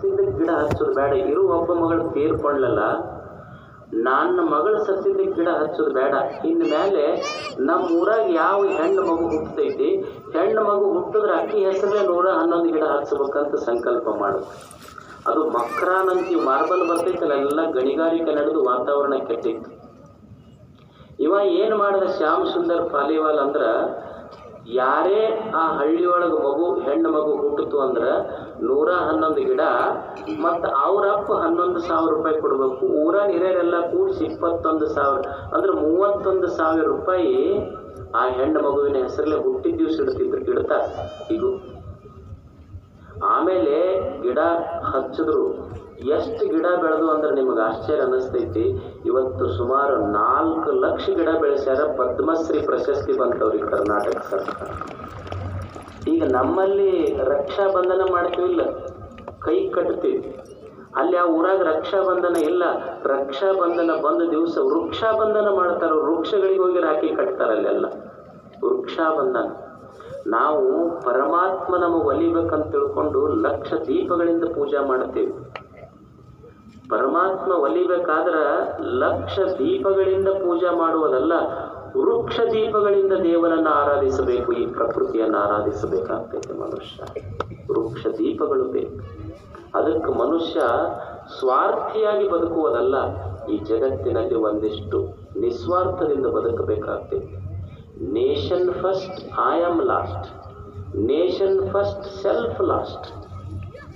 ಸತ್ತಿದ್ದಕ್ಕೆ ಗಿಡ ಹಚ್ಚೋದು ಬೇಡ. ಇರು ಒಬ್ಬ ಮಗಳು ತೀರ್ಕೊಳ್ಳಲ್ಲ ನನ್ನ ಮಗಳು ಸತ್ತಿದ್ದಕ್ಕೆ ಗಿಡ ಹಚ್ಚೋದು ಬೇಡ. ಇನ್ನು ಮೇಲೆ ನಮ್ಮ ಊರಾಗ ಯಾವ ಹೆಣ್ಣು ಮಗು ಹುಟ್ಟತೈತಿ? ಹೆಣ್ಣು ಮಗು ಹುಟ್ಟಿದ್ರೆ ಅಕ್ಕಿ ಹೆಸರೇ ನೂರ ಹನ್ನೊಂದು ಗಿಡ ಹಚ್ಚಬೇಕಂತ ಸಂಕಲ್ಪ ಮಾಡು. ಅದು ಮಕ್ರಾನಂತಿ ಮಾರ್ಬಲ್ ಬರ್ತೈತಲ್ಲ, ಎಲ್ಲ ಗಣಿಗಾರಿಕೆ ನಡೆದು ವಾತಾವರಣ ಕೆಟ್ಟಿತ್ತು ಇವ ಏನು ಮಾಡಿದ ಶ್ಯಾಮ್ ಸುಂದರ್ ಪಾಲಿವಾಲ್ ಅಂದ್ರೆ, ಯಾರೇ ಆ ಹಳ್ಳಿಯೊಳಗೆ ಮಗು, ಹೆಣ್ಣು ಮಗು ಹುಟ್ಟಿತು ಅಂದ್ರ ನೂರ ಹನ್ನೊಂದು ಗಿಡ, ಮತ್ತು ಅವ್ರಪ್ಪ ಹನ್ನೊಂದು ಸಾವಿರ ರೂಪಾಯಿ ಕೊಡ್ಬೇಕು. ಊರ ಹಿರಿಯರೆಲ್ಲ ಕೂಡಿಸಿ ಇಪ್ಪತ್ತೊಂದು ಸಾವಿರ, ಅಂದ್ರೆ ಮೂವತ್ತೊಂದು ಸಾವಿರ ರೂಪಾಯಿ ಆ ಹೆಣ್ಣು ಮಗುವಿನ ಹೆಸರಲ್ಲೇ ಹುಟ್ಟಿದ ದಿವಸ ಇಡ್ತಿದ್ರು ಇಡ್ತಾರೆ ಈಗ ಆಮೇಲೆ ಗಿಡ ಹಚ್ಚಿದ್ರು. ಎಷ್ಟು ಗಿಡ ಬೆಳೆದು ಅಂದ್ರೆ ನಿಮಗೆ ಆಶ್ಚರ್ಯ ಅನಿಸ್ತೈತಿ ಇವತ್ತು ಸುಮಾರು ನಾಲ್ಕು ಲಕ್ಷ ಗಿಡ ಬೆಳೆಸ್ಯಾರ ಪದ್ಮಶ್ರೀ ಪ್ರಶಸ್ತಿ ಬಂತವ್ರಿಗೆ ಕರ್ನಾಟಕ ಸರ್ಕಾರ. ಈಗ ನಮ್ಮಲ್ಲಿ ರಕ್ಷಾ ಬಂಧನ ಮಾಡ್ತೀವಿಲ್ಲ ಕೈ ಕಟ್ತೀವಿ. ಅಲ್ಲಿ ಆ ಊರಾಗ ರಕ್ಷಾ ಬಂಧನ ಇಲ್ಲ. ರಕ್ಷಾ ಬಂಧನ ಬಂದ ದಿವಸ ವೃಕ್ಷಾ ಬಂಧನ ಮಾಡ್ತಾರ ವೃಕ್ಷಗಳಿಗೆ ಹೋಗಿ ರಾಖಿ ಕಟ್ತಾರ ಅಲ್ಲೆಲ್ಲ. ವೃಕ್ಷಾ ಬಂಧನ. ನಾವು ಪರಮಾತ್ಮ ನಮಗೆ ಒಲಿಬೇಕಂತ ತಿಳ್ಕೊಂಡು ಲಕ್ಷ ದೀಪಗಳಿಂದ ಪೂಜೆ ಮಾಡ್ತೀವಿ. ಪರಮಾತ್ಮ ಒಲಿಬೇಕಾದ್ರ ಲಕ್ಷ ದೀಪಗಳಿಂದ ಪೂಜೆ ಮಾಡುವುದಲ್ಲ ವೃಕ್ಷ ದೀಪಗಳಿಂದ ದೇವರನ್ನ ಆರಾಧಿಸಬೇಕು, ಈ ಪ್ರಕೃತಿಯನ್ನು ಆರಾಧಿಸಬೇಕಾಗ್ತೈತೆ ಮನುಷ್ಯ. ವೃಕ್ಷ ದೀಪಗಳು ಬೇಕು. ಅದಕ್ಕೆ ಮನುಷ್ಯ ಸ್ವಾರ್ಥಿಯಾಗಿ ಬದುಕುವುದಲ್ಲ ಈ ಜಗತ್ತಿನಲ್ಲಿ ಒಂದಿಷ್ಟು ನಿಸ್ವಾರ್ಥದಿಂದ ಬದುಕಬೇಕಾಗ್ತೈತೆ. Nation first I am last nation first self last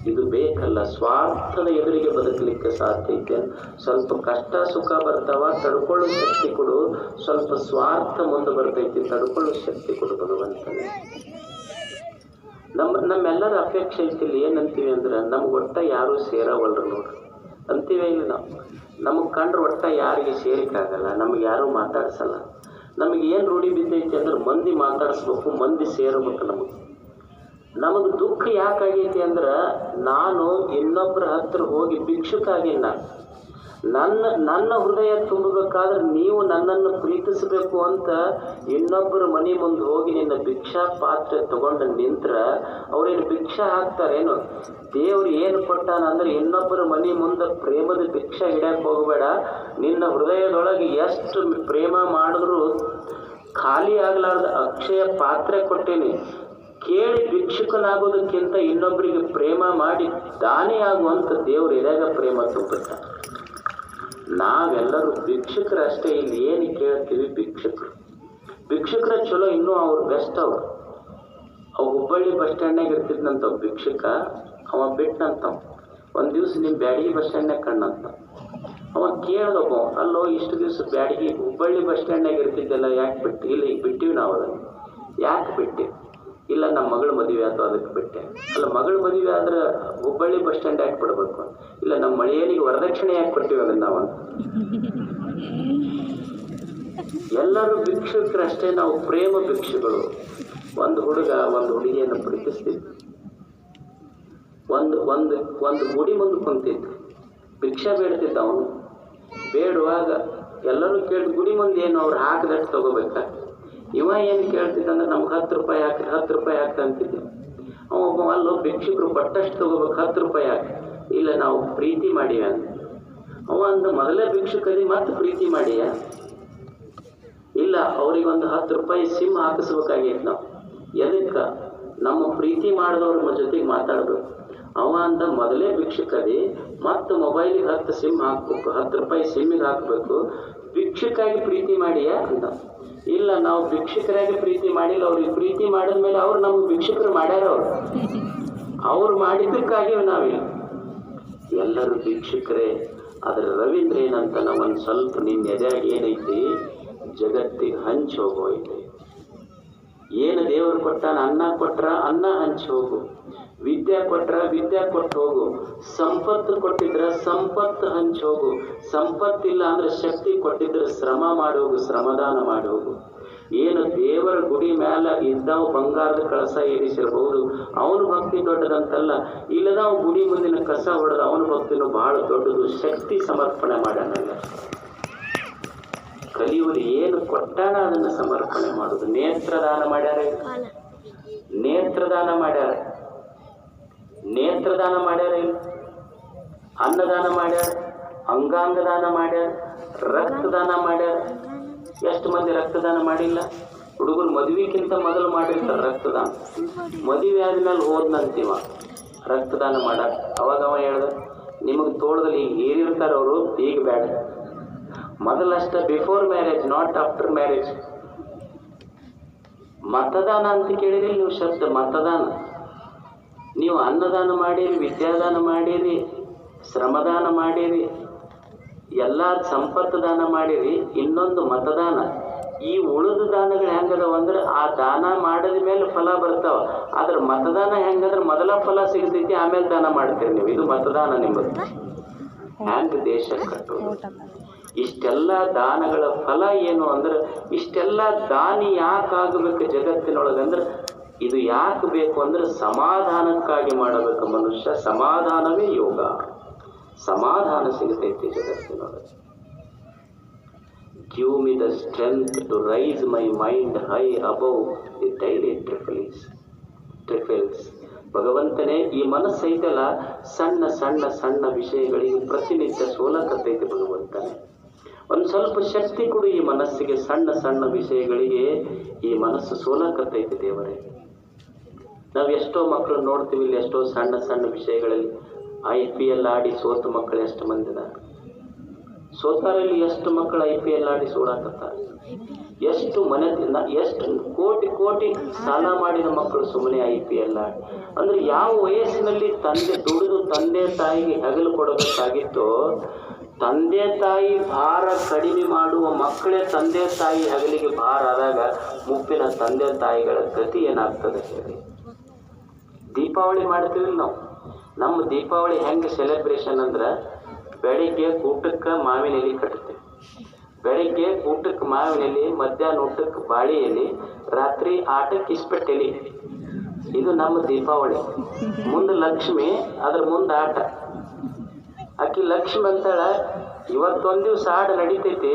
ಇದು ಬೇಕಲ್ಲ. ಸ್ವಾರ್ಥದ ಎದುರಿಗೆ ಬದುಕಲಿಕ್ಕೆ ಸಾಧ್ಯ ಇದೆ ಸ್ವಲ್ಪ ಕಷ್ಟ, ಸುಖ ಬರ್ತಾವ, ತಡ್ಕೊಳ್ಳೋ ಶಕ್ತಿ ಕೊಡು. ಸ್ವಲ್ಪ ಸ್ವಾರ್ಥ ಮುಂದೆ ಬರ್ತೈತಿ, ತಡ್ಕೊಳ್ಳೋ ಶಕ್ತಿ ಕೊಡು ಭಗವಂತನೇ. ನಮ್ಮ, ನಮ್ಮೆಲ್ಲರ ಅಪೇಕ್ಷೆ ಐತಿಲ್ಲಿ ಏನಂತೀವಿ ಅಂದ್ರೆ, ನಮ್ಗೆ ಒಟ್ಟ ಯಾರೂ ಸೇರವಲ್ರು ನೋಡ್ರಿ ಅಂತೀವಿ ಇಲ್ಲ ನಾವು. ನಮಗೆ ಕಂಡ್ರೆ ಒಟ್ಟ ಯಾರಿಗೆ ಸೇರಿಕಾಗಲ್ಲ ನಮ್ಗೆ ಯಾರೂ ಮಾತಾಡ್ಸಲ್ಲ. ನಮಗೆ ಏನು ರೂಢಿ ಬಿದ್ದೈತಿ ಅಂದ್ರೆ, ಮಂದಿ ಮಾತಾಡಿಸ್ಬೇಕು, ಮಂದಿ ಸೇರಬೇಕು ನಮಗೆ. ನಮಗೆ ದುಃಖ ಯಾಕಾಗೈತಿ ಅಂದ್ರೆ ನಾನು ಇನ್ನೊಬ್ಬರ ಹತ್ರ ಹೋಗಿ ಭಿಕ್ಷುಕಾಗಿಲ್ಲ ನನ್ನ ನನ್ನ ಹೃದಯ ತುಂಬಬೇಕಾದ್ರೆ ನೀವು ನನ್ನನ್ನು ಪ್ರೀತಿಸಬೇಕು ಅಂತ ಇನ್ನೊಬ್ಬರ ಮನೆ ಮುಂದೆ ಹೋಗಿ ನಿನ್ನ ಭಿಕ್ಷಾ ಪಾತ್ರೆ ತಗೊಂಡು ನಿಂತ್ರ ಅವ್ರೇನು ಭಿಕ್ಷಾ ಹಾಕ್ತಾರೇನು? ದೇವ್ರು ಏನು ಕೊಟ್ಟಾನ ಅಂದ್ರೆ ಇನ್ನೊಬ್ಬರ ಮನೆ ಮುಂದೆ ಪ್ರೇಮದ ಭಿಕ್ಷಾ ಹಿಡಿಯಕ್ಕೆ ಹೋಗಬೇಡ. ನಿನ್ನ ಹೃದಯದೊಳಗೆ ಎಷ್ಟು ಪ್ರೇಮ ಮಾಡಿದ್ರು ಖಾಲಿ ಆಗ್ಲಾರ್ದ ಅಕ್ಷಯ ಪಾತ್ರೆ ಕೊಟ್ಟೇನಿ. ಕೇಳಿ ಭಿಕ್ಷುಕನಾಗೋದಕ್ಕಿಂತ ಇನ್ನೊಬ್ಬರಿಗೆ ಪ್ರೇಮ ಮಾಡಿ ದಾನಿಯಾಗುವಂತ ದೇವರು ಇದಾಗ ಪ್ರೇಮ ತುಂಬುತ್ತ ನಾವೆಲ್ಲರೂ ಭಿಕ್ಷುಕರಷ್ಟೇ ಇಲ್ಲಿ ಏನು ಕೇಳ್ತೀವಿ? ಭಿಕ್ಷುಕರು. ಭಿಕ್ಷುಕರ ಚಲೋ, ಇನ್ನೂ ಅವ್ರು ಬೆಸ್ಟ್ ಅವ್ರು. ಅವ್ ಹುಬ್ಬಳ್ಳಿ ಬಸ್ ಸ್ಟ್ಯಾಂಡ್ನಾಗ ಇರ್ತಿದ್ನಂತ ಭಿಕ್ಷುಕ, ಅವ ಬಿಟ್ಟಂತ ಒಂದು ದಿವಸ ನಿಮ್ಮ ಬ್ಯಾಡಗಿ ಬಸ್ ಸ್ಟ್ಯಾಂಡ್ನಾಗ ಕಣ್ಣಂತ. ಅವ ಕೇಳ್ದಪ್ಪ ಅಲ್ಲೋ, ಇಷ್ಟು ದಿವಸ ಬ್ಯಾಡಗಿ ಹುಬ್ಬಳ್ಳಿ ಬಸ್ ಸ್ಟ್ಯಾಂಡ್ನಾಗ ಇರ್ತಿದ್ದಲ್ಲ ಯಾಕೆ ಬಿಟ್ಟು? ಇಲ್ಲ, ಈಗ ಬಿಟ್ಟಿವಿ ನಾವು ಅದನ್ನು. ಯಾಕೆ ಬಿಟ್ಟು? ಇಲ್ಲ ನಮ್ಮ ಮಗಳ ಮದುವೆ ಆಯ್ತು ಅದಕ್ಕೆ ಬಿಟ್ಟೆ. ಅಲ್ಲ, ಮಗಳ ಮದುವೆ ಆದ್ರೆ ಹುಬ್ಬಳ್ಳಿ ಬಸ್ ಸ್ಟ್ಯಾಂಡ್ ಯಾಕೆ ಬಿಡಬೇಕು ಇಲ್ಲ ನಮ್ಮ ಮಳೆಯನಿಗೆ ವರದಕ್ಷಿಣೆ ಯಾಕೆ ಕೊಡ್ತೀವಿ ಅದನ್ನ ನಾವು ಎಲ್ಲರೂ ಭಿಕ್ಷುಕರಷ್ಟೇ ನಾವು ಪ್ರೇಮ ಭಿಕ್ಷುಗಳು. ಒಂದು ಹುಡುಗ ಒಂದು ಹುಡುಗಿಯನ್ನು ಪ್ರೀತಿಸ್ತಿದ್ವಿ. ಒಂದು ಒಂದು ಒಂದು ಗುಡಿ ಮುಂದೆ ಕುಂತಿದ್ವಿ. ಭಿಕ್ಷೆ ಬೇಡ್ತಿದ್ದ ಅವನು ಬೇಡುವಾಗ ಎಲ್ಲರೂ ಕೇಳಿ ಗುಡಿ ಮುಂದೆ ಏನು? ಅವ್ರು ಹಾಕಿದಷ್ಟು ತಗೋಬೇಕಾ? ಇವ ಏನು ಕೇಳ್ತಿದ್ದ ಅಂದ್ರೆ ನಮ್ಗೆ ಹತ್ತು ರೂಪಾಯಿ ಹಾಕಿ ಹತ್ತು ರೂಪಾಯಿ ಹಾಕ್ತಂತಿದ್ದೆ ಒಬ್ಬ ಅಲ್ಲೋ ಭಿಕ್ಷುಕರು ಪಟ್ಟಷ್ಟು ತಗೋಬೇಕು, ಹತ್ತು ರೂಪಾಯಿ ಹಾಕಿ ಇಲ್ಲ ನಾವು ಪ್ರೀತಿ ಮಾಡೀವಿ ಅಂತ. ಅವ ಅಂದ, ಮೊದಲೇ ಭಿಕ್ಷುಕರಿಗೆ ಮತ್ತೆ ಪ್ರೀತಿ ಮಾಡಿಯ? ಇಲ್ಲ, ಅವ್ರಿಗೆ ಒಂದು ಹತ್ತು ರೂಪಾಯಿ ಸಿಮ್ ಹಾಕಿಸ್ಬೇಕಾಗಿತ್ತು ನಾವು. ಎದಕ್ಕೆ? ನಮ್ಮ ಪ್ರೀತಿ ಮಾಡಿದವ್ರ ಜೊತೆಗೆ ಮಾತಾಡ್ಬೇಕು. ಅವ ಅಂದ, ಮೊದಲೇ ಭಿಕ್ಷುಕದಿ ಮತ್ತು ಮೊಬೈಲಿಗೆ ಹತ್ತು ಸಿಮ್ ಹಾಕ್ಬೇಕು, ಹತ್ತು ರೂಪಾಯಿ ಸಿಮ್ಮಿಗೆ ಹಾಕಬೇಕು. ಭಿಕ್ಷುಕಾಗಿ ಪ್ರೀತಿ ಮಾಡಿಯಾ? ಅಂತ ಇಲ್ಲ, ನಾವು ಭಿಕ್ಷುಕರಾಗಿ ಪ್ರೀತಿ ಮಾಡಿಲ್ಲ ಅವ್ರಿಗೆ. ಪ್ರೀತಿ ಮಾಡಿದ್ಮೇಲೆ ಅವ್ರು ನಮ್ಗೆ ಭಿಕ್ಷುಕರು ಮಾಡ್ಯಾರ ಅವ್ರು. ಅವ್ರು ಮಾಡಿದ್ದಕ್ಕಾಗಿ ನಾವಿಲ್ಲ. ಎಲ್ಲರೂ ಭಿಕ್ಷುಕರೇ. ಆದರೆ ರವೀಂದ್ರ ಏನಂತ ಒಂದು ಸ್ವಲ್ಪ ನಿನ್ನ ಎದೆಯಾಗಿ ಏನೈತಿ? ಜಗತ್ತಿಗೆ ಹಂಚಿ ಹೋಗೋಯ್ತು ಏನು ದೇವರು ಕೊಟ್ಟಾನ? ಅನ್ನ ಕೊಟ್ರ ಅನ್ನ ಹಂಚಿ ಹೋಗು. ವಿದ್ಯೆ ಕೊಟ್ರೆ ವಿದ್ಯೆ ಕೊಟ್ಟು ಹೋಗು. ಸಂಪತ್ತು ಕೊಟ್ಟಿದ್ರೆ ಸಂಪತ್ತು ಹಂಚಿ ಹೋಗು. ಸಂಪತ್ತಿಲ್ಲ ಅಂದ್ರೆ ಶಕ್ತಿ ಕೊಟ್ಟಿದ್ರೆ ಶ್ರಮ ಮಾಡೋಗು ಶ್ರಮದಾನ ಮಾಡೋಗು ಏನು ದೇವರ ಗುಡಿ ಮೇಲೆ ಇದ್ದವು ಬಂಗಾರದ ಕಳಸ ಏರಿಸಿರಬಹುದು ಅವನ ಭಕ್ತಿ ದೊಡ್ಡದಂತಲ್ಲ. ಇಲ್ಲದ ಗುಡಿ ಮುಂದಿನ ಕಸ ಹೊಡೆದ ಅವನ ಭಕ್ತಿನೂ ಬಹಳ ದೊಡ್ಡದು. ಶಕ್ತಿ ಸಮರ್ಪಣೆ ಮಾಡೋಣ ಕಲಿಯುವುದು ಏನು ಕೊಟ್ಟಾನ ಅದನ್ನು ಸಮರ್ಪಣೆ ಮಾಡುದು? ನೇತ್ರದಾನ ಮಾಡ್ಯಾರ ನೇತ್ರದಾನ ಮಾಡ್ಯಾರ. ನೇತ್ರದಾನ ಮಾಡ್ಯಾರ ಇಲ್ಲ ಅನ್ನದಾನ ಮಾಡ್ಯಾರ, ಅಂಗಾಂಗದಾನ ಮಾಡ್ಯಾರ, ರಕ್ತದಾನ ಮಾಡ್ಯಾರ. ಎಷ್ಟು ಮಂದಿ ರಕ್ತದಾನ ಮಾಡಿಲ್ಲ? ಹುಡುಗರು ಮದುವೆಗಿಂತ ಮೊದಲು ಮಾಡಿರ್ತಾರೆ ರಕ್ತದಾನ. ಮದುವೆ ಆದ್ಮೇಲೆ ಹೋದ್ನಂತೀವ. ರಕ್ತದಾನ ಮಾಡ. ಅವಾಗ ಅವ ಹೇಳ್ದ, ನಿಮಗೆ ತೋಳದಲ್ಲಿ ಈಗ ಏರಿರ್ತಾರ ಅವರು, ಈಗ ಬೇಡ ಮೊದಲಷ್ಟ before marriage, not after marriage. ಮತದಾನ ಅಂತ ಕೇಳಿರಿ ನೀವು ಶಬ್ದ ಮತದಾನ. ನೀವು ಅನ್ನದಾನ ಮಾಡಿರಿ, ವಿದ್ಯಾದಾನ ಮಾಡಿರಿ, ಶ್ರಮದಾನ ಮಾಡಿರಿ, ಎಲ್ಲ ಸಂಪತ್ತು ದಾನ ಮಾಡಿರಿ, ಇನ್ನೊಂದು ಮತದಾನ. ಈ ಉಳಿದ ದಾನಗಳು ಹೆಂಗದವ ಅಂದ್ರೆ ಆ ದಾನ ಮಾಡಿದ ಮೇಲೆ ಫಲ ಬರ್ತಾವ. ಆದ್ರೆ ಮತದಾನ ಹೆಂಗಂದ್ರೆ ಮೊದಲ ಫಲ ಸಿಗ್ತೈತಿ, ಆಮೇಲೆ ದಾನ ಮಾಡ್ತೀರಿ ನೀವು. ಇದು ಮತದಾನ ನಿಮ್ಮದು. ಹ್ಯಾಂಗ ದೇಶ ಕಟ್ಟೋದು? ಇಷ್ಟೆಲ್ಲ ದಾನಗಳ ಫಲ ಏನು ಅಂದ್ರೆ, ಇಷ್ಟೆಲ್ಲ ದಾನಿ ಯಾಕಾಗಬೇಕು ಜಗತ್ತಿನೊಳಗಂದ್ರೆ ಇದು ಯಾಕೆ ಬೇಕು ಅಂದ್ರೆ ಸಮಾಧಾನಕ್ಕಾಗಿ ಮಾಡಬೇಕು ಮನುಷ್ಯ ಸಮಾಧಾನವೇ ಯೋಗ. ಸಮಾಧಾನ ಸಿಗತೈತಿ ಜಗತ್ತಿನೊಳಗೆ give me the strength to rise my mind high above the daily trifles trifles ಭಗವಂತನೇ, ಈ ಮನಸ್ಸೈತಲ್ಲ, ಸಣ್ಣ ಸಣ್ಣ ಸಣ್ಣ ವಿಷಯಗಳಿಗೆ ಪ್ರತಿನಿತ್ಯ ಸೋಲಕತ್ತೈತೆ ಭಗವಂತನೇ. ಒಂದು ಸ್ವಲ್ಪ ಶಕ್ತಿ ಕೊಡು ಈ ಮನಸ್ಸಿಗೆ, ಸಣ್ಣ ಸಣ್ಣ ವಿಷಯಗಳಿಗೆ ಈ ಮನಸ್ಸು ಸೋಲಕತ್ತೈತೆ ದೇವರೇ. ನಾವು ಎಷ್ಟೋ ಮಕ್ಕಳು ನೋಡ್ತೀವಿ, ಇಲ್ಲಿ ಎಷ್ಟೋ ಸಣ್ಣ ಸಣ್ಣ ವಿಷಯಗಳಲ್ಲಿ ಐ ಪಿ ಎಲ್ ಆಡಿ ಸೋತ ಮಕ್ಕಳು ಎಷ್ಟು ಮಂದಿದ ಸೋತಾರಲ್ಲಿ ಎಷ್ಟು ಮಕ್ಕಳು ಐ ಪಿ ಎಲ್ ಆಡಿ ಸೋಡಾಕತ್ತಾರೆ. ಎಷ್ಟು ಮನೆ ಎಷ್ಟು ಕೋಟಿ ಕೋಟಿ ಸಾಲ ಮಾಡಿದ ಮಕ್ಕಳು ಸುಮ್ಮನೆ ಐ ಪಿ ಎಲ್ ಆಡಿ. ಅಂದ್ರೆ ಯಾವ ವಯಸ್ಸಿನಲ್ಲಿ ತಂದೆ, ದುಡಿದು ತಂದೆ ತಾಯಿಗೆ ಹೆಗಲು ಕೊಡಬೇಕಾಗಿತ್ತೋ, ತಂದೆ ತಾಯಿ ಭಾರ ಕಡಿಮೆ ಮಾಡುವ ಮಕ್ಕಳೇ ತಂದೆ ತಾಯಿ ಹಗಲಿಗೆ ಭಾರ ಆದಾಗ ಮುಪ್ಪಿನ ತಂದೆ ತಾಯಿಗಳ ಗತಿ ಏನಾಗ್ತದೆ ಹೇಳಿ. ದೀಪಾವಳಿ ಮಾಡ್ತೀವಿ ನಾವು. ನಮ್ಮ ದೀಪಾವಳಿ ಹೆಂಗೆ ಸೆಲೆಬ್ರೇಷನ್ ಅಂದ್ರೆ ಬೆಳಿಗ್ಗೆ ಊಟಕ್ಕೆ ಮಾವಿನ ಎಲೆ ಕಟ್ತೀವಿ ಬೆಳಿಗ್ಗೆ ಊಟಕ್ಕೆ ಮಾವಿನ ಎಲೆ, ಮಧ್ಯಾಹ್ನ ಊಟಕ್ಕೆ ಬಾಳಿ ಎಲೆ, ರಾತ್ರಿ ಆಟಕ್ಕೆ ಇಸ್ಪೆಟ್ ಎಲೆ. ಇದು ನಮ್ಮ ದೀಪಾವಳಿ. ಮುಂದೆ ಲಕ್ಷ್ಮಿ, ಅದ್ರ ಮುಂದೆ ಆಟ. ಆಕಿ ಲಕ್ಷ್ಮಿ ಅಂತಾಳ, ಇವತ್ತೊಂದು ದಿವ್ಸ ಆಡ ನಡಿತೈತಿ,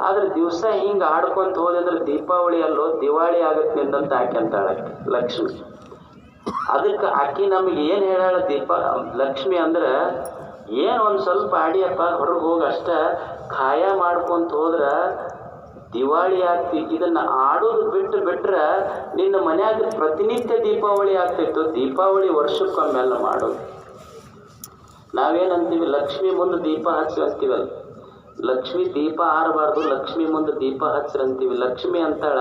ಆದ್ರೆ ದಿವಸ ಹಿಂಗೆ ಆಡ್ಕೊಂತ ಹೋದ್ರೆ ದೀಪಾವಳಿ ಅಲ್ಲೋ ದಿವಾಳಿ ಆಗತ್ತೆ ಆಕೆ ಅಂತಾಳ ಲಕ್ಷ್ಮಿ. ಅದಕ್ಕೆ ಆಕಿ ನಮಗೆ ಏನು ಹೇಳ ದೀಪ, ಲಕ್ಷ್ಮಿ ಅಂದ್ರೆ, ಏನು ಒಂದು ಸ್ವಲ್ಪ ಆಡಿಯಪ್ಪ ಹೊರಗೆ ಹೋಗಿ ಅಷ್ಟ ಖಾಯ ಮಾಡ್ಕೊಂತ ಹೋದ್ರ ದಿವಾಳಿ ಆಗ್ತಿ, ಇದನ್ನ ಆಡೋದು ಬಿಟ್ಟು ಬಿಟ್ರ ನಿನ್ನ ಮನ್ಯಾಗ ಪ್ರತಿನಿತ್ಯ ದೀಪಾವಳಿ ಆಗ್ತಿತ್ತು, ದೀಪಾವಳಿ ವರ್ಷಕ್ಕೊಮ್ಮೆಲ್ಲ ಮಾಡೋದು. ನಾವೇನಂತೀವಿ ಲಕ್ಷ್ಮಿ ಮುಂದೆ ದೀಪ ಹಚ್ಚಿ ಅಂತೀವಲ್ಲ ಲಕ್ಷ್ಮಿ ದೀಪ ಆರಬಾರ್ದು ಲಕ್ಷ್ಮಿ ಮುಂದೆ ದೀಪ ಹಚ್ಚಿರಂತೀವಿ ಲಕ್ಷ್ಮಿ ಅಂತಾಳ,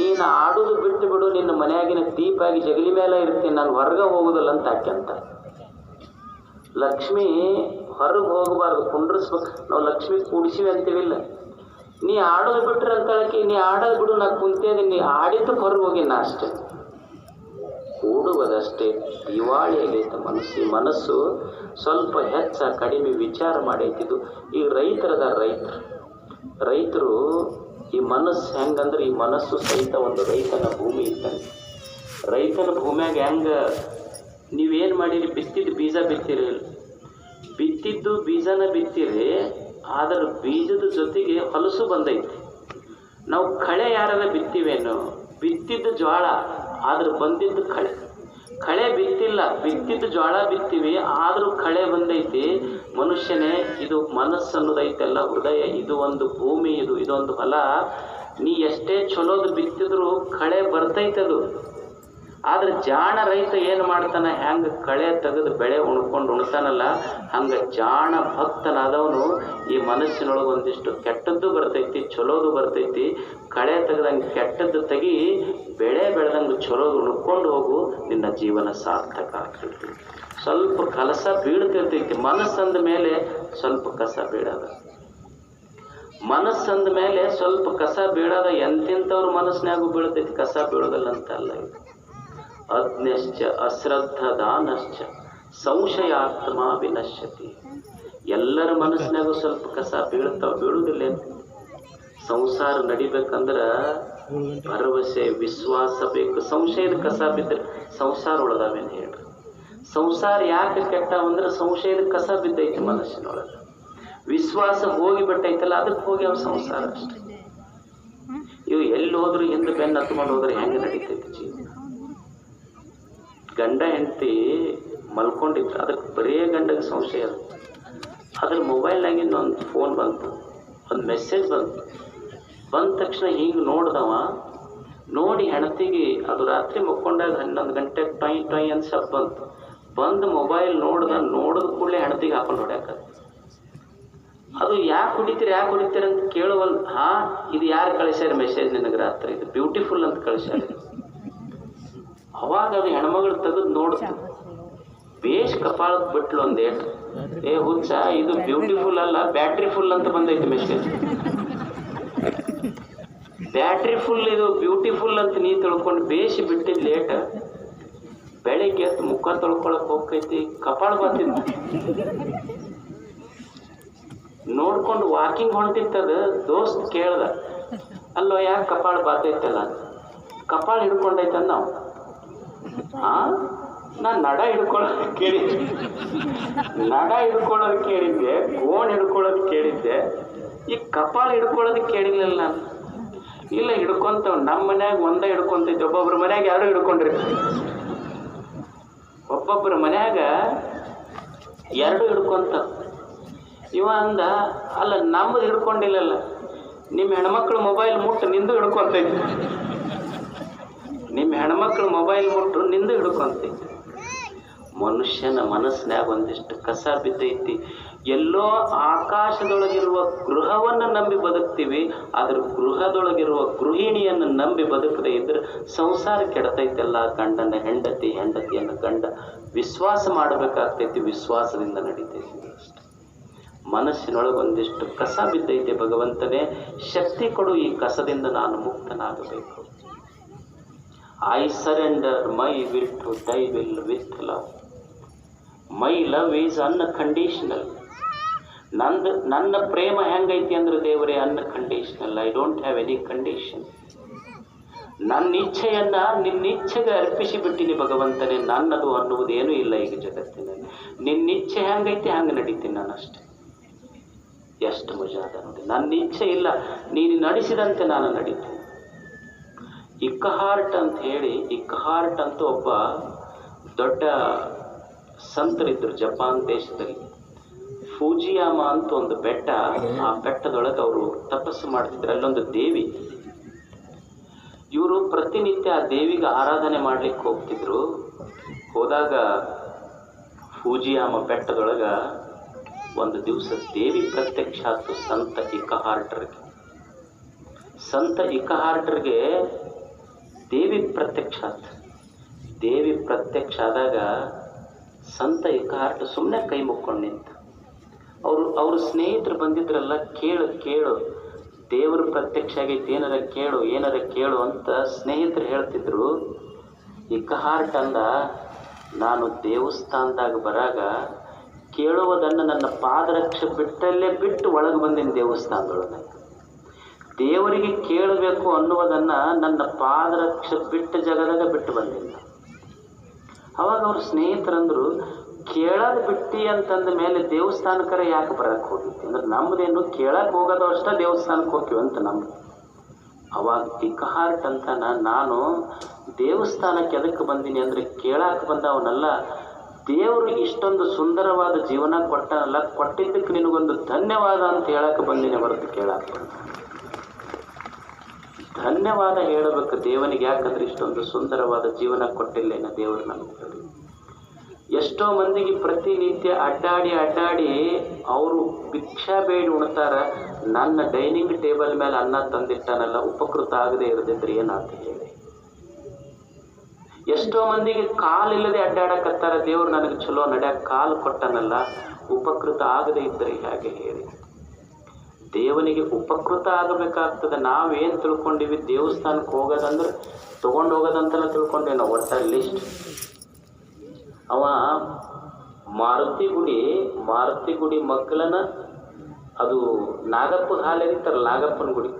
ನೀನು ಆಡೋದು ಬಿಟ್ಟು ಬಿಡು, ನಿನ್ನ ಮನೆಯಾಗಿನ ದೀಪ ಆಗಿ ಜಗಲಿ ಮೇಲೆ ಇರ್ತೀನಿ, ನಾನು ಹೊರಗೆ ಹೋಗುದಿಲ್ಲ ಅಂತ ಅಂತ. ಲಕ್ಷ್ಮಿ ಹೊರಗೆ ಹೋಗಬಾರ್ದು ಕುಂಡ್ರಿಸ್ಬೇಕು ನಾವು ಲಕ್ಷ್ಮಿ ಕೂಡಿಸಿವಿ ಅಂತೀವಿಲ್ಲ ನೀ ಆಡೋದು ಬಿಟ್ರೆ ಅಂತಾಳಕಿ ನೀ ಆಡೋದು ಬಿಡು, ನಾ ಕುಂತೇದಿ ನೀ ಆಡಿದ್ದು ಹೊರಗೆ ಹೋಗಿ ನಾ ಅಷ್ಟೇ. ಕೂಡುವುದಷ್ಟೇ. ದಿವಾಳಿ ಆಗೈತೆ ಮನಸ್ಸು ಮನಸ್ಸು ಸ್ವಲ್ಪ ಹೆಚ್ಚ ಕಡಿಮೆ ವಿಚಾರ ಮಾಡೈತಿದ್ದು ಈ ರೈತರದ ರೈತರು. ರೈತರು ಈ ಮನಸ್ಸು ಹೆಂಗಂದ್ರೆ ಈ ಮನಸ್ಸು ಸಹಿತ ಒಂದು ರೈತನ ಭೂಮಿ ಇದ್ದಂಗೆ. ರೈತನ ಭೂಮಿಯಾಗ ಹೆಂಗ ನೀವೇನು ಮಾಡಿರಿ? ಬಿತ್ತಿದ್ದು ಬೀಜ ಬಿತ್ತಿರಿ. ಬಿತ್ತಿದ್ದು ಬೀಜನ ಬಿತ್ತಿರಿ, ಆದ್ರೆ ಬೀಜದ ಜೊತೆಗೆ ಹೊಲಸು ಬಂದೈತಿ. ನಾವು ಕಳೆ ಯಾರನ್ನ ಬಿತ್ತಿವೇನು? ಬಿತ್ತಿದ್ದು ಜ್ವಾಳ, ಆದ್ರೆ ಬಂದಿದ್ದು ಕಳೆ. ಕಳೆ ಬಿತ್ತಿಲ್ಲ, ಬಿತ್ತಿದ್ದು ಜ್ವಾಳ ಬಿತ್ತೀವಿ, ಆದರೂ ಕಳೆ ಬಂದೈತಿ. ಮನುಷ್ಯನೇ, ಇದು ಮನಸ್ಸು ಅನ್ನೋದೈತಲ್ಲ ಹೃದಯ, ಇದು ಒಂದು ಭೂಮಿ, ಇದು ಇದೊಂದು ಹೊಲ. ನೀ ಎಷ್ಟೇ ಚಲೋದು ಬಿತ್ತಿದ್ರು ಕಳೆ ಬರ್ತೈತದು. ಆದ್ರೆ ಜಾಣ ರೈತ ಏನು ಮಾಡ್ತಾನೆ? ಹೆಂಗೆ ಕಳೆ ತೆಗೆದು ಬೆಳೆ ಉಣ್ಕೊಂಡು ಉಣ್ತಾನಲ್ಲ, ಹಂಗೆ ಜಾಣ ಭಕ್ತನಾದವನು ಈ ಮನಸ್ಸಿನೊಳಗೆ ಒಂದಿಷ್ಟು ಕೆಟ್ಟದ್ದು ಬರ್ತೈತಿ ಚಲೋದು ಬರ್ತೈತಿ. ಕಳೆ ತೆಗೆದಂಗೆ ಕೆಟ್ಟದ್ದು ತೆಗಿ ಬೆಳೆ ಬೆಳೆದಂಗೆ ಚಲೋದು ಉಣ್ಕೊಂಡು ಹೋಗು, ನಿನ್ನ ಜೀವನ ಸಾರ್ಥಕ ಆಗ್ತೈತಿ. ಸ್ವಲ್ಪ ಕಲಸ ಬೀಳ್ತಿರ್ತೈತಿ. ಮನಸ್ಸಂದ ಮೇಲೆ ಸ್ವಲ್ಪ ಕಸ ಬೀಳದ. ಮನಸ್ಸಂದ ಮೇಲೆ ಸ್ವಲ್ಪ ಕಸ ಬೀಳದ ಎಂತೆಂಥವ್ರ ಮನಸ್ಸಿನಾಗೂ ಬೀಳ್ತೈತಿ. ಕಸ ಬೀಳೋದಲ್ಲ ಅಂತ ಅಲ್ಲ ಇದು. ಅಜ್ಞಶ್ಚ ಅಶ್ರದ್ಧದಾನಶ್ಚ, ಸಂಶಯಾತ್ಮ ವಿನಶ್ಯತಿ. ಎಲ್ಲರ ಮನಸ್ಸಿನಾಗೂ ಸ್ವಲ್ಪ ಕಸ ಬೀಳ್ತಾವ ಬೀಳುವುದಿಲ್ಲ ಸಂಸಾರ ನಡಿಬೇಕಂದ್ರ ಭರವಸೆ, ವಿಶ್ವಾಸ ಬೇಕು. ಸಂಶಯದ ಕಸ ಬಿದ್ದರೆ ಸಂಸಾರ ಉಳ್ದಾವೇನು ಹೇಳ್ರಿ? ಸಂಸಾರ ಯಾಕೆ ಕೆಟ್ಟವಂದ್ರೆ ಸಂಶಯದ ಕಸ ಬಿದ್ದೈತಿ ಮನಸ್ಸಿನೊಳಗೆ. ವಿಶ್ವಾಸ ಹೋಗಿ ಬಿಟ್ಟೈತಲ್ಲ, ಅದಕ್ಕೆ ಹೋಗಿ ಅವ್ರ ಸಂಸಾರ ಅಷ್ಟೇ. ಇವು ಎಲ್ಲಿ ಹೋದ್ರು ಹಿಂದೆ ಬೆನ್ನು ಹತ್ಕೊಂಡು ಹೋದ್ರೆ ಹೆಂಗೆ ನಡೀತೈತಿ ಜೀವನ? ಗಂಡ ಹೆಂಡತಿ ಮಲ್ಕೊಂಡಿದ್ರು. ಅದಕ್ಕೆ ಬರೀ ಗಂಡಗೆ ಸಂಶಯ ಅದು. ಅದ್ರ ಮೊಬೈಲ್ನಾಗಿಂದ ಒಂದು ಫೋನ್ ಬಂತು. ಒಂದು ಮೆಸೇಜ್ ಬಂತು. ಬಂದ ತಕ್ಷಣ ಹಿಂಗೆ ನೋಡ್ದವ, ನೋಡಿ ಹೆಣತಿಗೆ ಅದು ರಾತ್ರಿ ಮಕ್ಕೊಂಡಾಗ ಹನ್ನೊಂದು ಗಂಟೆ ಟೊಯ್ ಟೊಯ್ ಅಂತ ಶಬ್ದ ಬಂತು. ಬಂದು ಮೊಬೈಲ್ ನೋಡ್ದ, ನೋಡಿದ ಕೂಡಲೇ ಹೆಣತಿಗೆ ಹಾಕೊಂಡು ಹೊಡ್ಯಾಕ ಅದು ಯಾಕೆ ಹೊಡಿತೀರಿ ಯಾಕೆ ಹೊಡಿತೀರಿ ಅಂತ ಕೇಳುವಲ್ ಹಾ, ಇದು ಯಾರು ಕಳಿಸ್ಯಾರ ಮೆಸೇಜ್ ನಿನಗೆ ರಾತ್ರಿ? ಇದು ಬ್ಯೂಟಿಫುಲ್ ಅಂತ ಕಳಿಸ್ಯಾರ. ಅವಾಗ ಅದು ಹೆಣ್ಮಗಳು ತೆಗೆದು ನೋಡ್ತು ಬೇಷ್ ಕಪಾಳಕ್ಕೆ ಬಿಟ್ಲು ಒಂದೇ ಏ ಹುಚ್ಚ ಇದು ಬ್ಯೂಟಿಫುಲ್ ಅಲ್ಲ ಬ್ಯಾಟ್ರಿ ಫುಲ್ ಅಂತ ಬಂದೈತೆ ಮೆಸೇಜ್ ಬ್ಯಾಟ್ರಿ ಫುಲ್ ಇದು ಬ್ಯೂಟಿಫುಲ್ ಅಂತ ನೀ ತಿಳ್ಕೊಂಡು ಬೇಷ್ ಬಿಟ್ಟಿದ್ ಲೇಟ್ ಬೆಳಿಗ್ಗೆ ಎದ್ದು ಮುಖ ತೊಳ್ಕೊಳಕ್ ಹೋಗ್ತೈತಿ ಕಪಾಳ ಬರ್ತಿದ್ದ ನೋಡ್ಕೊಂಡು ವಾಕಿಂಗ್ ಹೊಂಟಿತ್ತದ ದೋಸ್ತ್ ಕೇಳ್ದ ಅಲ್ಲೋ ಯಾಕೆ ಕಪಾಳ ಬಾತೈತಲ್ಲ ಕಪಾಳ ಹಿಡ್ಕೊಂಡೈತ ನಾವು. ನಾನು ನಡ ಹಿಡ್ಕೊಳ್ಳೋದು ಕೇಳಿದ್ದೆ. ನಡ ಹಿಡ್ಕೊಳ್ಳೋದು ಕೇಳಿದ್ದೆ ಗೋಣ್ ಹಿಡ್ಕೊಳ್ಳೋದು ಕೇಳಿದ್ದೆ, ಈ ಕಪಾಳ ಹಿಡ್ಕೊಳ್ಳೋದು ಕೇಳಿರ್ಲಿಲ್ಲ ನಾನು. ಇಲ್ಲ, ಹಿಡ್ಕೊಂತವ್ ನಮ್ಮ ಮನ್ಯಾಗ ಒಂದ ಹಿಡ್ಕೊಂತೈತಿ ಒಬ್ಬೊಬ್ರ ಮನ್ಯಾಗ ಯಾರು ಹಿಡ್ಕೊಂಡ್ರಿ ಒಬ್ಬೊಬ್ರ ಮನ್ಯಾಗ ಎರಡು ಹಿಡ್ಕೊಂತ ಇವ ಅಂದ, ಅಲ್ಲ ನಮ್ಮದು ಹಿಡ್ಕೊಂಡಿಲ್ಲಲ್ಲ. ನಿಮ್ಮ ಹೆಣ್ಮಕ್ಳು ಮೊಬೈಲ್ ಮುಟ್ಟು ನಿಂದು ಹಿಡ್ಕೊಂತೈತಿ. ನಿಮ್ಮ ಹೆಣ್ಮಕ್ಳು ಮೊಬೈಲ್ ಮುಟ್ಟು ನಿಂದು ಹಿಡ್ಕೊಂತೈತಿ ಮನುಷ್ಯನ ಮನಸ್ಸಿನಾಗ ಒಂದಿಷ್ಟು ಕಸ ಬಿದ್ದೈತಿ. ಎಲ್ಲೋ ಆಕಾಶದೊಳಗಿರುವ ಗೃಹವನ್ನು ನಂಬಿ ಬದುಕ್ತೀವಿ, ಆದ್ರೆ ಗೃಹದೊಳಗಿರುವ ಗೃಹಿಣಿಯನ್ನು ನಂಬಿ ಬದುಕದೆ ಇದ್ರೆ ಸಂಸಾರ ಕೆಡತೈತೆಲ್ಲ ಗಂಡನ ಹೆಂಡತಿ, ಹೆಂಡತಿಯನ್ನು ಗಂಡ. ವಿಶ್ವಾಸ ಮಾಡಬೇಕಾಗ್ತೈತಿ, ವಿಶ್ವಾಸದಿಂದ ನಡೀತೈತಿ. ಮನಸ್ಸಿನೊಳಗೆ ಒಂದಿಷ್ಟು ಕಸ ಬಿದ್ದೈತೆ ಭಗವಂತನೇ. ಶಕ್ತಿ ಕೊಡು ಈ ಕಸದಿಂದ ನಾನು ಮುಕ್ತನಾಗಬೇಕು. I surrender my will to thy will with love my love is unconditional ನಂದು, ನನ್ನ ಪ್ರೇಮ ಹೆಂಗೈತಿ ಅಂದ್ರೆ ದೇವರೇ unconditional I don't have any condition ನನ್ನ ಇಚ್ಛೆಯನ್ನ, ನಿನ್ನ ಇಚ್ಛೆಗೆ ಅರ್ಪಿಸಿ ಬಿಟ್ಟಿನಿ ಭಗವಂತನೇ, ನನ್ನದು ಅನ್ನುವುದೇನೂ ಇಲ್ಲ ಈಗ ಜಗತ್ತಿನಲ್ಲಿ. ನಿನ್ನ ಇಚ್ಛೆ ಹೆಂಗೈತಿ ಹಂಗೆ ನಡೀತೀನಿ ನಾನು ಅಷ್ಟೆ. ಎಷ್ಟು ಮಜಾ ಅದ ನೋಡಿ. ನನ್ನ ಇಚ್ಛೆ ಇಲ್ಲ, ನೀನು ನಡೆಸಿದಂತೆ ನಾನು ನಡೀತೀನಿ. ಇಕ್ಕಹಾರ್ಟ್ ಅಂತ ಹೇಳಿ ಇಕ್ಕಹಾರ್ಟ್ ಅಂತ ಒಬ್ಬ ದೊಡ್ಡ ಸಂತರಿದ್ರು ಜಪಾನ್ ದೇಶದಲ್ಲಿ. ಫೂಜಿಯಾಮ ಅಂತ ಒಂದು ಬೆಟ್ಟ, ಆ ಬೆಟ್ಟದೊಳಗೆ ಅವರು ತಪಸ್ಸು ಮಾಡ್ತಿದ್ರು. ಅಲ್ಲೊಂದು ದೇವಿ. ಇವರು ಪ್ರತಿನಿತ್ಯ ಆ ದೇವಿಗೆ ಆರಾಧನೆ ಮಾಡ್ಲಿಕ್ಕೆ ಹೋಗ್ತಿದ್ರು. ಹೋದಾಗ ಫೂಜಿಯಾಮ ಬೆಟ್ಟದೊಳಗ ಒಂದು ದಿವಸ ದೇವಿ ಪ್ರತ್ಯಕ್ಷ ಆಯ್ತು, ಸಂತ ಇಕ್ಕಹಾರ್ಟ್ರಿಗೆ ಸಂತ ಇಕ್ಕಹಾರ್ಟರ್ಗೆ ದೇವಿ ಪ್ರತ್ಯಕ್ಷ ದೇವಿ ಪ್ರತ್ಯಕ್ಷ ಆದಾಗ ಸಂತ ಇಕ್ಕಹಾರ್ಟ್ ಸುಮ್ಮನೆ ಕೈ ಮುಕ್ಕೊಂಡು ನಿಂತು. ಅವರು, ಅವ್ರ ಸ್ನೇಹಿತರು ಬಂದಿದ್ರಲ್ಲ, ಕೇಳು ಕೇಳು. ದೇವರು ಪ್ರತ್ಯಕ್ಷ ಆಗೈತಿ, ಏನಾರ ಕೇಳು ಏನಾರ ಕೇಳು ಅಂತ ಸ್ನೇಹಿತರು ಹೇಳ್ತಿದ್ರು. ಇಕ್ಕಹಾರ್ಟ್ ಅಂದ, ನಾನು ದೇವಸ್ಥಾನದಾಗ ಬರಾಗ ಕೇಳುವುದನ್ನು ನನ್ನ ಪಾದರಕ್ಷೆ ಬಿಟ್ಟಲ್ಲೇ ಬಿಟ್ಟು ಒಳಗೆ ಬಂದಿನ ದೇವಸ್ಥಾನದೊಳಗೆ. ದೇವರಿಗೆ ಕೇಳಬೇಕು ಅನ್ನುವುದನ್ನು ನನ್ನ ಪಾದರಕ್ಷ ಬಿಟ್ಟ ಜಗದಾಗ ಬಿಟ್ಟು ಬಂದಿಲ್ಲ. ಅವಾಗ ಅವ್ರ ಸ್ನೇಹಿತರಂದ್ರು, ಕೇಳೋದು ಬಿಟ್ಟಿ ಅಂತಂದ ಮೇಲೆ ದೇವಸ್ಥಾನಕ್ಕರ ಯಾಕೆ ಬರಕ್ಕೆ ಹೋಗಿತ್ತು ಅಂದ್ರೆ ನಮ್ದೇನು ಕೇಳಕ್ಕೆ ಹೋಗೋದು ಅಷ್ಟೇ ದೇವಸ್ಥಾನಕ್ಕೆ ಹೋಗ್ತೀವಿ ಅಂತ ನಮ್ದು. ಅವಾಗ ಇಕ್ಕಹಾರ್ಟ್ ಅಂತಾನ ನಾನು ದೇವಸ್ಥಾನಕ್ಕೆ ಎದಕ್ಕೆ ಬಂದೀನಿ ಅಂದರೆ ಕೇಳಕ್ಕೆ ಬಂದವನಲ್ಲ, ದೇವರು ಇಷ್ಟೊಂದು ಸುಂದರವಾದ ಜೀವನ ಕೊಟ್ಟನಲ್ಲ, ಕೊಟ್ಟಿದ್ದಕ್ಕೆ ನಿನಗೊಂದು ಧನ್ಯವಾದ ಅಂತ ಹೇಳಕ್ಕೆ ಬಂದೀನಿ ಹೊರತು ಕೇಳಕ್ಕೆ ಬಂದ ಧನ್ಯವಾದ ಹೇಳಬೇಕು. ದೇವನಿಗೆ ಯಾಕಂದ್ರೆ ಇಷ್ಟೊಂದು ಸುಂದರವಾದ ಜೀವನ ಕೊಟ್ಟಿಲ್ಲೇನ ದೇವರು ನಮಗೆ. ಎಷ್ಟೋ ಮಂದಿಗೆ ಪ್ರತಿನಿತ್ಯ ಅಡ್ಡಾಡಿ ಅಡ್ಡಾಡಿ ಅವರು ಭಿಕ್ಷಾ ಬೇಡಿ ಉಣ್ತಾರ. ನನ್ನ ಡೈನಿಂಗ್ ಟೇಬಲ್ ಮೇಲೆ ಅನ್ನ ತಂದಿಟ್ಟಾನಲ್ಲ, ಉಪಕೃತ ಆಗದೆ ಇರದಿದ್ರೆ ಏನಾಗ್ತದೆ ಹೇಳಿ. ಎಷ್ಟೋ ಮಂದಿಗೆ ಕಾಲಿಲ್ಲದೆ ಅಡ್ಡಾಡಕತ್ತಾರ. ದೇವ್ರು ನನಗೆ ಚಲೋ ನಡ್ಯಾಕ ಕಾಲು ಕೊಟ್ಟನಲ್ಲ, ಉಪಕೃತ ಆಗದೆ ಇದ್ರೆ ಹೇಗೆ ಹೇಳಿ. ದೇವನಿಗೆ ಉಪಕೃತ ಆಗಬೇಕಾಗ್ತದೆ. ನಾವೇನು ತಿಳ್ಕೊಂಡಿವಿ? ದೇವಸ್ಥಾನಕ್ಕೆ ಹೋಗೋದಂದ್ರೆ ತೊಗೊಂಡು ಹೋಗೋದಂತೆಲ್ಲ ತಿಳ್ಕೊಂಡೇವೆ ನಾವು ಒಟ್ಟ ಲಿಸ್ಟ್ ಅವ ಮಾರುತಿ ಗುಡಿ ಮಾರುತಿ ಗುಡಿ ಮಕ್ಕಳನ್ನ ಅದು ನಾಗಪ್ಪನ ಹಾಲು ಎರಿತಾರ ನಾಗಪ್ಪನ ಗುಡಿ.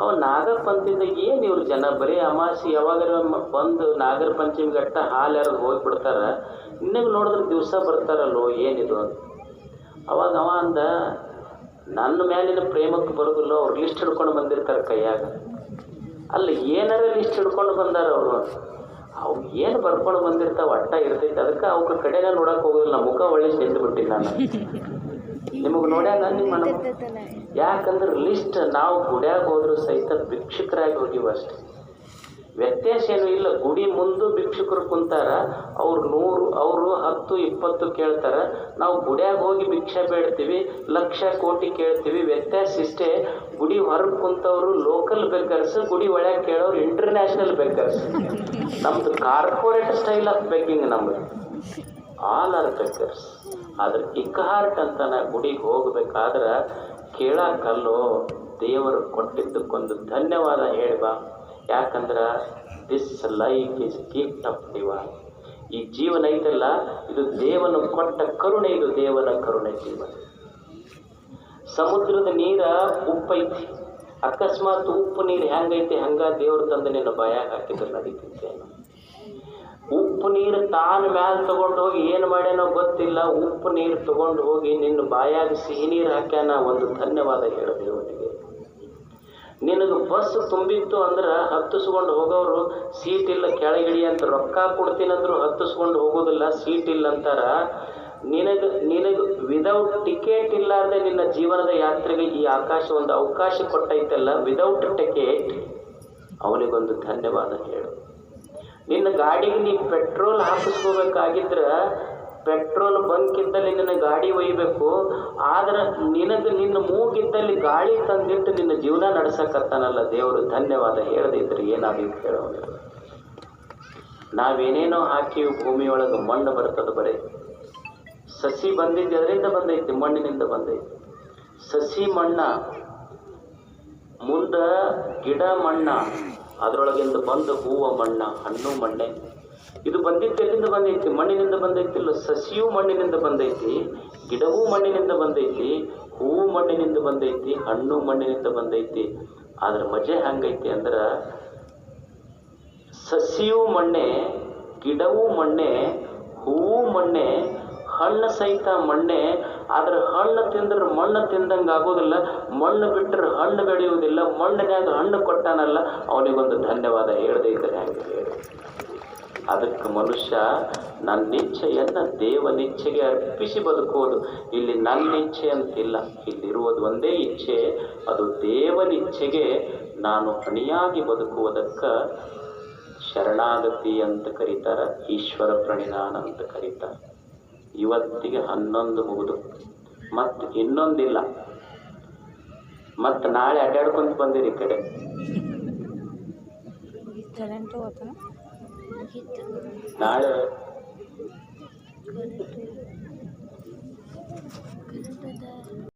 ಅವ ನಾಗಪ್ಪ ಅಂತಿದ್ದ ಏನು ಇವ್ರು ಜನ? ಬರೀ ಅಮಾಸಿ ಯಾವಾಗ ಬಂದು ನಾಗರ ಪಂಚಮಿ ಗಟ್ಟ ಹಾಲು ಯಾರು ಹೋಗ್ಬಿಡ್ತಾರ? ನಿಮಗೆ ನೋಡಿದ್ರೆ ದಿವಸ ಬರ್ತಾರಲ್ಲೋ, ಏನಿದು ಅಂತ. ಅವಾಗ ಅವ ಅಂದ ನನ್ನ ಮೇಲಿನ ಪ್ರೇಮಕ್ಕೆ ಬರೋದಿಲ್ಲ ಅವ್ರು ಲಿಸ್ಟ್ ಹಿಡ್ಕೊಂಡು ಬಂದಿರ್ತಾರೆ ಕೈಯಾಗ. ಅಲ್ಲ ಏನಾರ ಲಿಸ್ಟ್ ಹಿಡ್ಕೊಂಡು ಬಂದಾರ ಅವರು. ಅವು ಏನು ಬರ್ಕೊಂಡು ಬಂದಿರ್ತಾವ, ಅಟ್ಟ ಇರ್ತೈತೆ. ಅದಕ್ಕೆ ಅವ್ರ ಕಡೆನೇ ನೋಡಕ್ ಹೋಗೋದಿಲ್ಲ ಮುಖ ಒಳ್ಳೆ ಚೆಂದ ಬಿಟ್ಟಿಲ್ಲ ನಾನು. ನಿಮಗೆ ನೋಡ್ಯಾಗ ನಿಮ್ಮ ಯಾಕಂದ್ರೆ ಲಿಸ್ಟ್ ನಾವು ಗುಡ್ಯಾಗ ಹೋದ್ರು ಸಹಿತ ಭಿಕ್ಷುಕರಾಗಿ ಹೋಗಿವ ಅಷ್ಟೇ ವ್ಯತ್ಯಾಸ ಏನು ಇಲ್ಲ. ಗುಡಿ ಮುಂದೆ ಭಿಕ್ಷುಕರು ಕುಂತಾರ, ಅವ್ರು ನೂರು, ಅವರು ಹತ್ತು, ಇಪ್ಪತ್ತು ಕೇಳ್ತಾರ. ನಾವು ಗುಡಿಯಾಗ ಹೋಗಿ ಭಿಕ್ಷೆ ಬೇಡ್ತೀವಿ, ಲಕ್ಷ, ಕೋಟಿ ಕೇಳ್ತೀವಿ. ವ್ಯತ್ಯಾಸ ಇಷ್ಟೇ, ಗುಡಿ ಹೊರಗೆ ಕುಂತವ್ರು ಲೋಕಲ್ ಬೇಕರ್ಸ್ ಗುಡಿ ಒಳಗೆ ಕೇಳೋರು ಇಂಟರ್ನ್ಯಾಷನಲ್ ಬೇಕರ್ಸ್ ನಮ್ದು ಕಾರ್ಪೊರೇಟ್ ಸ್ಟೈಲ್ ಆಫ್ ಬೇಕಿಂಗ್ ನಮ್ದು. ಆಲ್ ಆರ್ ಬೇಕರ್ಸ್ ಆದ್ರೆ ಇಕ್ಹಾರ್ಟ್ ಅಂತ ನಾ ಗುಡಿಗೆ ಹೋಗ್ಬೇಕಾದ್ರೆ ಕೇಳಕ್ಕಲ್ಲೋ ದೇವರು ಕೊಟ್ಟಿದ್ದಕ್ಕೊಂದು ಧನ್ಯವಾದ ಹೇಳ್ಬಾ. ಯಾಕಂದ್ರೆ this life is gift of divine ಈ ಜೀವನ ಐತಲ್ಲ ಇದು ದೇವನು ಕೊಟ್ಟ ಕರುಣೆ, ಇದು ದೇವನ ಕರುಣೆ ಜೀವನ. ಸಮುದ್ರದ ನೀರ ಉಪ್ಪೈತಿ. ಅಕಸ್ಮಾತ್ ಉಪ್ಪು ನೀರು ಹೆಂಗೈತಿ, ಹಂಗ ದೇವ್ರ ತಂದು ನಿನ್ನ ಬಾಯಾಗ ಹಾಕಿದ್ರಲ್ಲ ನಡೀತಿದ್ದೆ ಉಪ್ಪು ನೀರು ತಾನು ಮ್ಯಾಲ ತಗೊಂಡು ಹೋಗಿ ಏನು ಮಾಡ್ಯಾನೋ ಗೊತ್ತಿಲ್ಲ. ಉಪ್ಪು ನೀರು ತಗೊಂಡು ಹೋಗಿ ನಿನ್ನ ಬಾಯಾಗ ಸಿಹಿ ನೀರು ಹಾಕ್ಯಾನ, ಒಂದು ಧನ್ಯವಾದ ಹೇಳು ದೇವನಿಗೆ. ನಿನಗೆ ಬಸ್ ತುಂಬಿತ್ತು ಅಂದ್ರೆ ಹತ್ತಿಸ್ಕೊಂಡು ಹೋಗೋರು, ಸೀಟ್ ಇಲ್ಲ ಕೆಳಗಿಳಿ ಅಂತ ರೊಕ್ಕ ಕೊಡ್ತೀನಂದ್ರು ಹತ್ತಿಸ್ಕೊಂಡು ಹೋಗೋದಿಲ್ಲ, ಸೀಟ್ ಇಲ್ಲ ಅಂತಾರ. ನಿನಗೆ ನಿನಗೆ ವಿದೌಟ್ ಟಿಕೆಟ್ ಇಲ್ಲಾರ್ದೆ ನಿನ್ನ ಜೀವನದ ಯಾತ್ರೆಗೆ ಈ ಆಕಾಶ ಒಂದು ಅವಕಾಶ ಕೊಟ್ಟೈತಲ್ಲ ವಿದೌಟ್ ಟಿಕೆಟ್ ಅವನಿಗೊಂದು ಧನ್ಯವಾದ ಹೇಳು. ನಿನ್ನ ಗಾಡಿಗೆ ನೀ ಪೆಟ್ರೋಲ್ ಹಾಕಿಸ್ಕೋಬೇಕಾಗಿದ್ರ ಪೆಟ್ರೋಲ್ ಬಂಕ್ ಇದ್ದಲ್ಲಿ ನಿನ್ನ ಗಾಡಿ ಒಯ್ಯಬೇಕು ಆದ್ರೆ ನಿನಗೆ ನಿನ್ನ ಮೂಗಿದ್ದಲ್ಲಿ ಗಾಳಿ ತಂದಿಟ್ಟು ನಿನ್ನ ಜೀವನ ನಡೆಸಕತ್ತಾನಲ್ಲ ದೇವರು. ಧನ್ಯವಾದ. ಹೇಳದಿದ್ರೆ ಏನಾದೀತು ಹೇಳೋನು ನಾವೇನೇನೋ ಹಾಕಿ ಭೂಮಿಯೊಳಗೆ ಮಣ್ಣು ಬರ್ತದೆ ಬರೀ. ಸಸಿ ಬಂದಿದ್ದು ಅದರಿಂದ ಬಂದೈತಿ, ಮಣ್ಣಿನಿಂದ ಬಂದೈತಿ. ಸಸಿ ಮಣ್ಣ, ಮುಂದ ಗಿಡ ಮಣ್ಣ, ಅದರೊಳಗಿಂದ ಬಂದ ಹೂವ ಮಣ್ಣ, ಹಣ್ಣು ಮಣ್ಣೆ. ಇದು ಬಂದಿದ್ದು ಎಲ್ಲಿಂದ ಬಂದೈತಿ? ಮಣ್ಣಿನಿಂದ ಬಂದೈತಿ ಇಲ್ಲ ಸಸಿಯೂ ಮಣ್ಣಿನಿಂದ ಬಂದೈತಿ, ಗಿಡವೂ ಮಣ್ಣಿನಿಂದ ಬಂದೈತಿ, ಹೂವು ಮಣ್ಣಿನಿಂದ ಬಂದೈತಿ, ಹಣ್ಣು ಮಣ್ಣಿನಿಂದ ಬಂದೈತಿ. ಆದ್ರೆ ಮಜೆ ಹಂಗೈತಿ ಅಂದ್ರ ಸಸಿಯೂ ಮಣ್ಣೆ, ಗಿಡವೂ ಮಣ್ಣೆ, ಹೂವು ಮಣ್ಣೆ, ಹಣ್ಣು ಸಹಿತ ಮಣ್ಣೆ. ಆದ್ರೆ ಹಣ್ಣು ತಿಂದ್ರೆ ಮಣ್ಣು ತಿಂದಂಗೆ ಆಗೋದಿಲ್ಲ, ಮಣ್ಣು ಬಿಟ್ಟರೆ ಹಣ್ಣು ಬೆಳೆಯುವುದಿಲ್ಲ, ಮಣ್ಣಿನ್ಯಾಗ ಹಣ್ಣು ಕೊಟ್ಟಾನಲ್ಲ, ಅವನಿಗೊಂದು ಧನ್ಯವಾದ ಹೇಳದೇ ಇದ್ರೆ ಹಂಗೆ ಹೇಳಿ. ಅದಕ್ಕೆ ಮನುಷ್ಯ ನನ್ನ ಇಚ್ಛೆಯನ್ನು ದೇವನಿಚ್ಛೆಗೆ ಅರ್ಪಿಸಿ ಬದುಕುವುದು. ಇಲ್ಲಿ ನನ್ನ ಇಚ್ಛೆ ಅಂತಿಲ್ಲ. ಇಲ್ಲಿರುವುದು ಒಂದೇ ಇಚ್ಛೆ. ಅದು ದೇವನಿಚ್ಛೆಗೆ ನಾನು ಹಣಿಯಾಗಿ ಬದುಕುವುದಕ್ಕೆ ಶರಣಾಗತಿ ಅಂತ ಕರೀತಾರ, ಈಶ್ವರ ಪ್ರಣಿಧಾನ ಅಂತ ಕರೀತಾರೆ. ಇವತ್ತಿಗೆ ಹನ್ನೊಂದು ಮುಗಿದು. ಮತ್ತು ಇನ್ನೊಂದಿಲ್ಲ. ಮತ್ತು ನಾಳೆ ಅಡ್ಡಾಡ್ಕೊಂತ ಬಂದಿರಿ ಈ ಕಡೆ. ನಾಳೆ